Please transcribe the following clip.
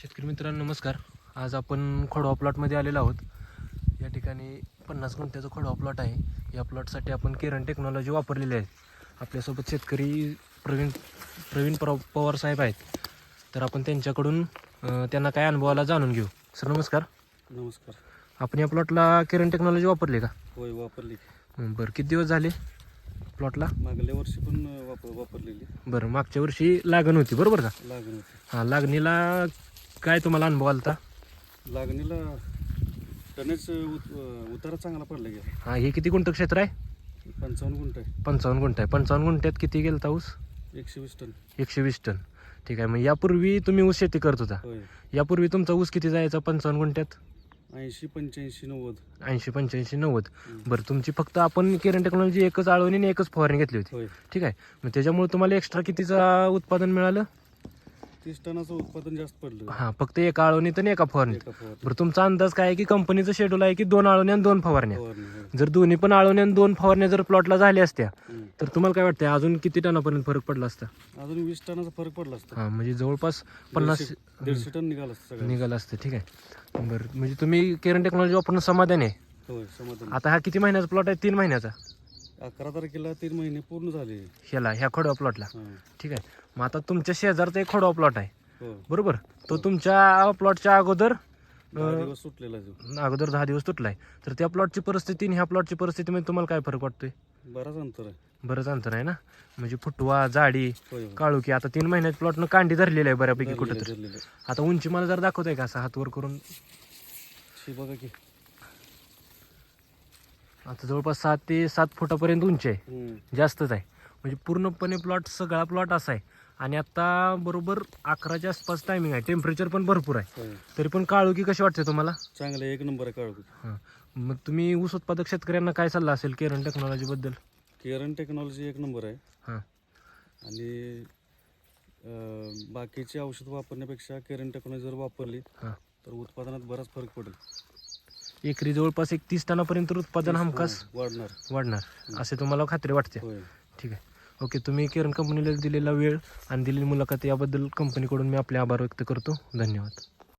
शेतकरी मित्रांनो नमस्कार. आज आपण खोडवा प्लॉटमध्ये आलेलो आहोत. या ठिकाणी पन्नास गुंठ्याचा खोडवा प्लॉट आहे. या प्लॉटसाठी आपण केरन टेक्नॉलॉजी वापरलेली आहे. आपल्यासोबत शेतकरी प्रवीण प्रवीण पव पवार साहेब आहेत. तर आपण त्यांच्याकडून त्यांना काय अनुभवाला जाणून घेऊ. सर नमस्कार. नमस्कार. आपण या प्लॉटला केरन टेक्नॉलॉजी वापरली का? होय वापरली. बरं. किती दिवस झाले प्लॉटला? मागल्या वर्षी पण वापर वापरलेली. बरं. मागच्या वर्षी लागण होती बरोबर का? लागण होती. हां लागणीला काय तुम्हाला अनुभव आला होता लागणीला टनेज उत उतारा चांगला पडला गेला हां हे किती गुंठ क्षेत्र आहे? पंचावन्न गुंठ आहे. पंचावन्न गुंठ आहे. पंचावन्न गुंठ्यात किती गेलता ऊस? एकशे वीस टन. एकशे वीस टन. ठीक आहे मग यापूर्वी तुम्ही ऊस शेती करत होता. होय. यापूर्वी तुमचा ऊस किती जायचा पंचावन्न गुंठ्यात? ऐंशी पंच्याऐंशी नव्वद. ऐंशी पंच्याऐंशी नव्वद. बरं तुमची फक्त आपण केरन टेक्नॉलॉजी एकच आळवणी आणि एकच फवारणी घेतली होती. होय. ठीक आहे मग त्याच्यामुळे तुम्हाला एक्स्ट्रा कितीचं उत्पादन मिळालं? तीस टनाचं उत्पादन जास्त पडलं. हां फक्त एका आळवणीत आणि एका फवारणीत. एका फवारणी बरं तुमचा अंदाज काय आहे की कंपनीचं शेड्यूल आहे की दोन आळवण्या आणि दोन फवारण्या? फवारणी जर दोन्ही पण आळवण्या आणि दोन फवारण्या जर प्लॉटला झाल्या असत्या हम्म. तर तुम्हाला काय वाटतंय अजून किती टनापर्यंत फरक पडला असता? अजून वीस टनाचा फरक पडला असता. हां म्हणजे जवळपास पन्नास दीडशे- दीडशे टन निघाला असता सगळं निघालं असतं ठीक आहे. बरं म्हणजे तुम्ही केरन टेक्नॉलॉजी वापरून समाधान आहे. होय समाधान. आता हा किती महिन्याचा प्लॉट आहे? तीन महिन्याचा. अकरा तारखेला तीन महिने पूर्ण झाले. ह्याला ह्या खोडवा प्लॉटला हां. ठीक आहे. मग आता तुमच्या शेजारचा एक खोडवा प्लॉट आहे. हो. बरोबर? तो तुमच्या प्लॉटच्या अगोदर दिवस सुटलेला अगोदर दहा दिवस तुटलाय तर त्या प्लॉटची परिस्थिती आणि ह्या प्लॉटची परिस्थितीमध्ये तुम्हाला काय फरक वाटतोय? बराच अंतर आहे. बरंच अंतर आहे ना? म्हणजे फुटवा जाडी होय होय. काळू की आता तीन महिन्यात प्लॉटनं कांडी धरलेली आहे बऱ्यापैकी कुठं तर. आता उंची मला जर दाखवताय का असं हात वर करून? बघा की. आता जवळपास सात ते सात फुटापर्यंत उंची आहे. जास्तच आहे. म्हणजे पूर्णपणे प्लॉट सगळा प्लॉट असा आहे. आणि आता बरोबर अकराच्या आसपास टायमिंग आहे. टेम्परेचर पण भरपूर आहे. होय. तरी पण काळू की कशी वाटते तुम्हाला? चांगलं आहे, एक नंबर आहे काळू हां. मग तुम्ही ऊस उत्पादक शेतकऱ्यांना काय सल्ला असेल केरन टेक्नॉलॉजीबद्दल केरन टेक्नॉलॉजी एक नंबर आहे. हां. आणि अं, बाकीची औषध वापरण्यापेक्षा केरन टेक्नॉलॉजी जर वापरली हां. तर उत्पादनात बराच फरक पडेल. एकरी जवळपास एक तीस टनापर्यंत उत्पादन हमखास हां, वाढणार. वाढणार. असे तुम्हाला खात्री वाटते. होय. ठीक आहे. ओके तुम्ही केरन कंपनीला दिलेला वेळ आणि दिलेली मुलाखत याबद्दल कंपनीकडून मी आपले आभार व्यक्त करतो. धन्यवाद.